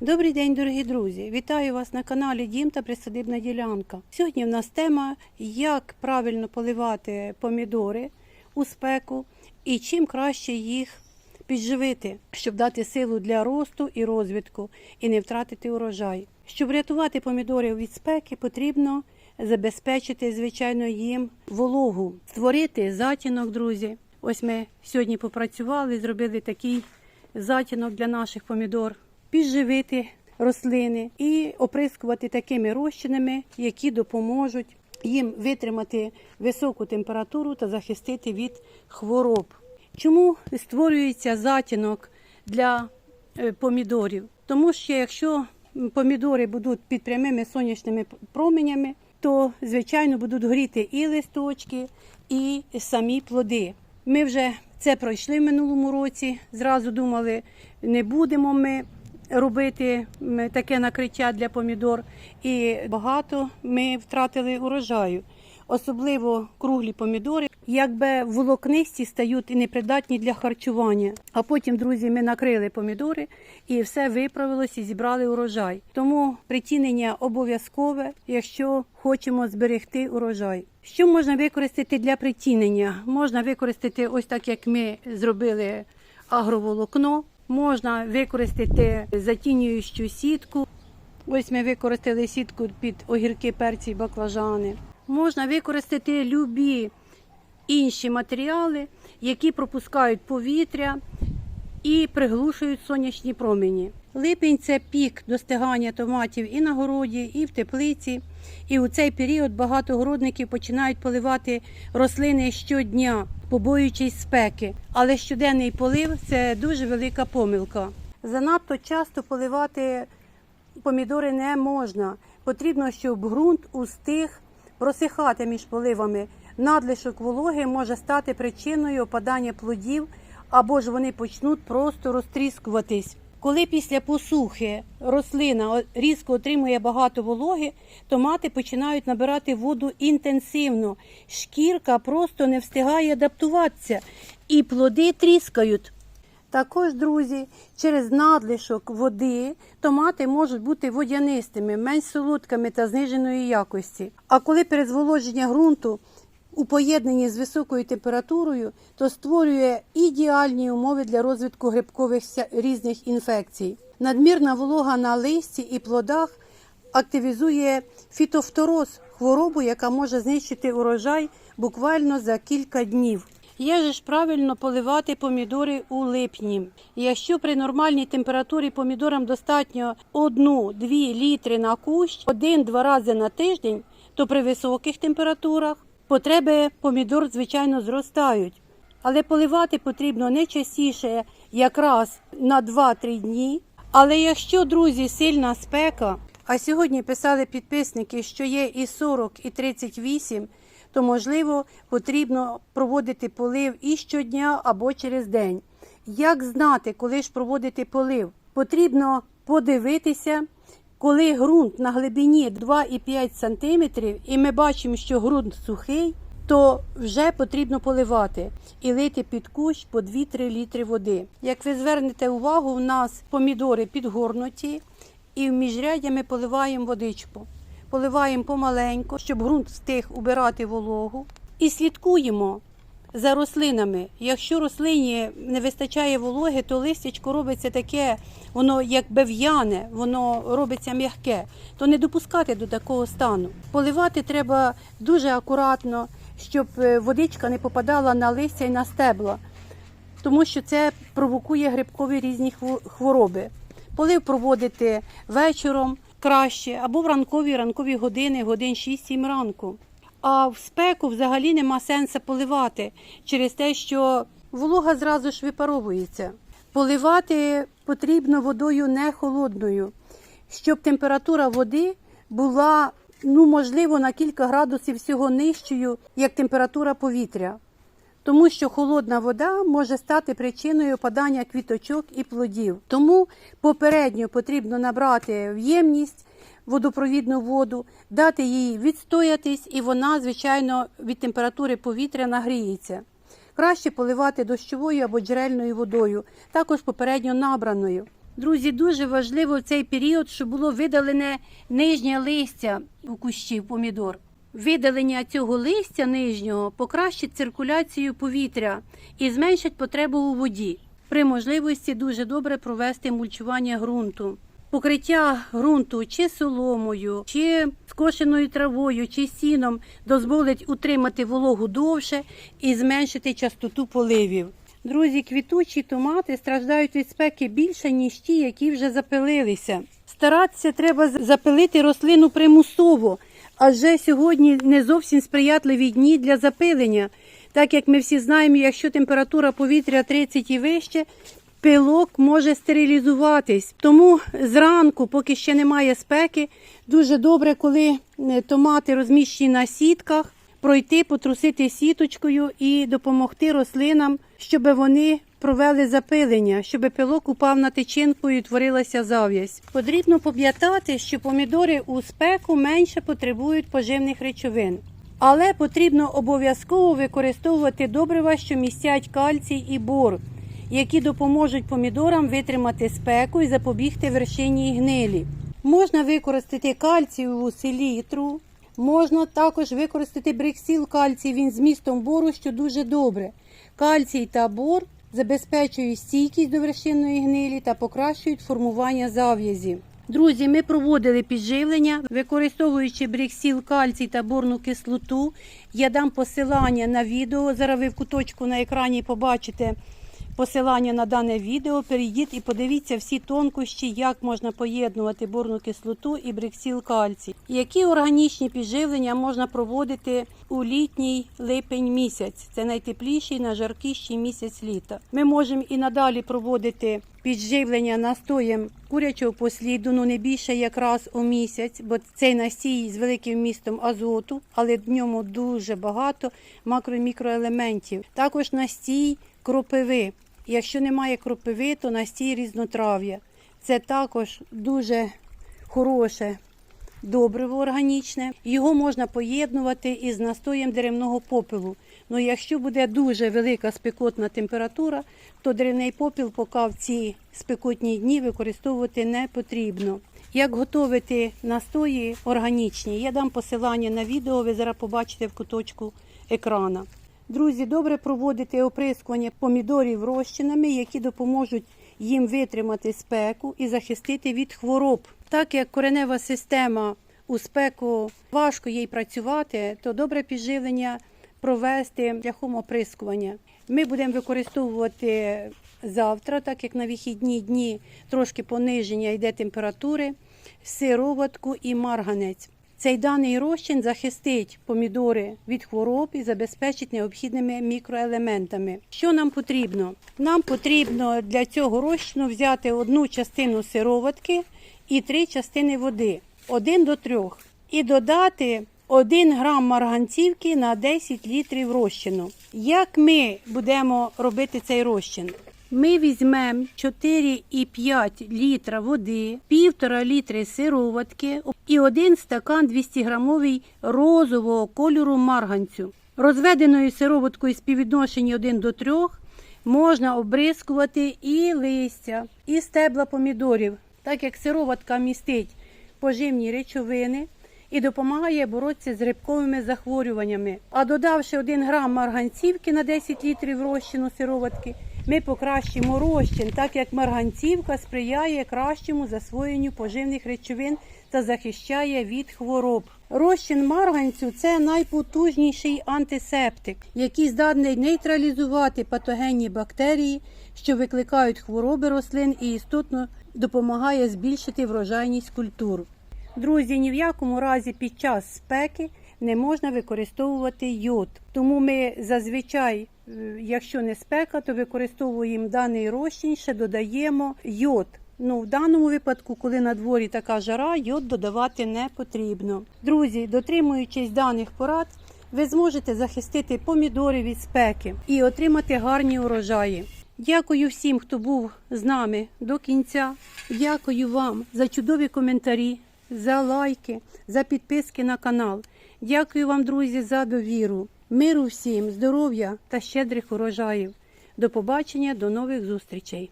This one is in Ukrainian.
Добрий день, дорогі друзі! Вітаю вас на каналі Дім та Присадибна ділянка. Сьогодні в нас тема, як правильно поливати помідори у спеку і чим краще їх підживити, щоб дати силу для росту і розвитку і не втратити урожай. Щоб рятувати помідори від спеки, потрібно забезпечити, звичайно, їм вологу, створити затінок, друзі. Ось ми сьогодні попрацювали, зробили такий затінок для наших помідор, підживити рослини і оприскувати такими розчинами, які допоможуть їм витримати високу температуру та захистити від хвороб. Чому створюється затінок для е, помідорів? Тому що якщо помідори будуть під прямими сонячними променями, то звичайно будуть горіти і листочки, і самі плоди. Ми вже це пройшли в минулому році. Зразу думали, не будемо ми робити таке накриття для помідор, і багато ми втратили урожаю. Особливо круглі помідори, якби волокнисті стають і непридатні для харчування. А потім, друзі, ми накрили помідори і все виправилось і зібрали урожай. Тому притінення обов'язкове, якщо хочемо зберегти урожай. Що можна використати для притінення? Можна використати ось так, як ми зробили агроволокно. Можна використати затінюючу сітку. Ось ми використали сітку під огірки, перці, баклажани. Можна використати любі інші матеріали, які пропускають повітря і приглушують сонячні промені. Липень це пік достигання томатів і на городі, і в теплиці. І у цей період багато городників починають поливати рослини щодня, побоюючись спеки. Але щоденний полив це дуже велика помилка. Занадто часто поливати помідори не можна. Потрібно, щоб ґрунт устиг просихати між поливами. Надлишок вологи може стати причиною опадання плодів або ж вони почнуть просто розтріскуватись. Коли після посухи рослина різко отримує багато вологи, томати починають набирати воду інтенсивно. Шкірка просто не встигає адаптуватися, і плоди тріскають. Також, друзі, через надлишок води томати можуть бути водянистими, менш солодкими та зниженої якості. А коли перезволоження ґрунту у поєднанні з високою температурою, то створює ідеальні умови для розвитку грибкових різних інфекцій. Надмірна волога на листі і плодах активізує фітофтороз, хворобу, яка може знищити урожай буквально за кілька днів. Як же ж правильно поливати помідори у липні? Якщо при нормальній температурі помідорам достатньо 1-2 літри на кущ один-два рази на тиждень, то при високих температурах потреби помідор, звичайно, зростають. Але поливати потрібно не частіше, якраз на 2-3 дні. Але якщо, друзі, сильна спека, а сьогодні писали підписники, що є і 40, і 38, то можливо потрібно проводити полив і щодня або через день. Як знати, коли ж проводити полив? Потрібно подивитися, коли ґрунт на глибині 2,5 см, і ми бачимо, що ґрунт сухий, то вже потрібно поливати і лити під кущ по 2-3 літри води. Як ви звернете увагу, у нас помідори підгорнуті, і в міжряддя ми поливаємо водичку. Поливаємо помаленьку, щоб ґрунт встиг убирати вологу. І слідкуємо за рослинами. Якщо рослині не вистачає вологи, то листячко робиться таке, воно якби в'яне, воно робиться м'яке, то не допускати до такого стану. Поливати треба дуже акуратно, щоб е, водичка не попадала на листя і на стебла, тому що це провокує грибкові різні хвороби. Полив проводити вечором краще або в ранкові ранкові години, годин 6-7 ранку. А в спеку взагалі нема сенсу поливати через те, що волога зразу ж випаровується. Поливати потрібно водою не холодною, щоб температура води була, ну, можливо, на кілька градусів всього нижчою, як температура повітря. Тому що холодна вода може стати причиною опадання квіточок і плодів. Тому попередньо потрібно набрати в ємність водопровідну воду, дати їй відстоятись, і вона, звичайно, від температури повітря нагріється. Краще поливати дощовою або джерельною водою, також попередньо набраною. Друзі, дуже важливо в цей період, щоб було видалене нижнє листя у кущів помідор. Видалення цього листя нижнього покращить циркуляцію повітря і зменшить потребу у воді. При можливості дуже добре провести мульчування ґрунту. Покриття ґрунту чи соломою, чи скошеною травою, чи сіном дозволить утримати вологу довше і зменшити частоту поливів. Друзі, квітучі томати страждають від спеки більше, ніж ті, які вже запилилися. Старатися треба запилити рослину примусово, адже сьогодні не зовсім сприятливі дні для запилення. Так як ми всі знаємо, якщо температура повітря 30 і вище, пилок може стерилізуватись. Тому зранку, поки ще немає спеки, дуже добре, коли е, томати розміщені на сітках, пройти, потрусити сіточкою і допомогти рослинам, щоб вони провели запилення, щоб пилок упав на тичинку і утворилася зав'язь. Потрібно пам'ятати, що помідори у спеку менше потребують поживних речовин. Але потрібно обов'язково використовувати добрива, що містять кальцій і бор, які допоможуть помідорам витримати спеку і запобігти вершині гнилі. Можна використати кальцієву селітру, можна також використати бриксіл кальцій, він з містом бору, що дуже добре. Кальцій та бор забезпечують стійкість до вершинної гнилі та покращують формування зав'язі. Друзі, ми проводили підживлення, використовуючи бриксіл, кальцій та борну кислоту. Я дам посилання на відео. Зараз ви в куточку на екрані побачите посилання на дане відео. Перейдіть і подивіться всі тонкощі, як можна поєднувати борну кислоту і бриксіл кальцій. Які органічні підживлення можна проводити у літній липень місяць. Це найтепліший, найжаркіший місяць літа. Ми можемо і надалі проводити підживлення настоєм курячого посліду, ну не більше як раз у місяць, бо цей настій з великим містом азоту, але в ньому дуже багато макро- і мікроелементів. Також настій кропиви. Якщо немає кропиви, то настій різнотрав'я. Це також дуже хороше добриво органічне. Його можна поєднувати із настоєм деревного попелу. Ну, якщо буде дуже велика спекотна температура, то деревний попіл поки в ці спекотні дні використовувати не потрібно. Як готувати настої органічні, я дам посилання на відео, ви зараз побачите в куточку екрана. Друзі, добре проводити оприскування помідорів розчинами, які допоможуть їм витримати спеку і захистити від хвороб. Так як коренева система у спеку важко їй працювати, то добре підживлення провести шляхом оприскування. Ми будемо використовувати завтра, так як на вихідні дні трошки пониження йде температури, сироватку і марганець. Цей даний розчин захистить помідори від хвороб і забезпечить необхідними мікроелементами. Що нам потрібно? Нам потрібно для цього розчину взяти одну частину сироватки і три частини води, один до трьох, і додати 1 грам марганцівки на 10 літрів розчину. Як ми будемо робити цей розчин? Ми візьмемо 4,5 літра води, 1,5 літри сироватки і 1 стакан 200 грамовий розового кольору марганцю. Розведеною сироваткою співвідношенні 1 до 3 можна обрискувати і листя, і стебла помідорів, так як сироватка містить поживні речовини і допомагає боротися з грибковими захворюваннями. А додавши 1 грам марганцівки на 10 літрів розчину сироватки, ми покращимо розчин, так як марганцівка сприяє кращому засвоєнню поживних речовин та захищає від хвороб. Розчин марганцю це найпотужніший антисептик, який здатний нейтралізувати патогенні бактерії, що викликають хвороби рослин і істотно допомагає збільшити врожайність культур. Друзі, ні в якому разі під час спеки не можна використовувати йод. Тому ми зазвичай, е, якщо не спека, то використовуємо даний розчин, ще додаємо йод. Ну, в даному випадку, коли на дворі така жара, йод додавати не потрібно. Друзі, дотримуючись даних порад, ви зможете захистити помідори від спеки і отримати гарні урожаї. Дякую всім, хто був з нами до кінця. Дякую вам за чудові коментарі, за лайки, за підписки на канал. Дякую вам, друзі, за довіру. Миру всім, здоров'я та щедрих урожаїв. До побачення, до нових зустрічей.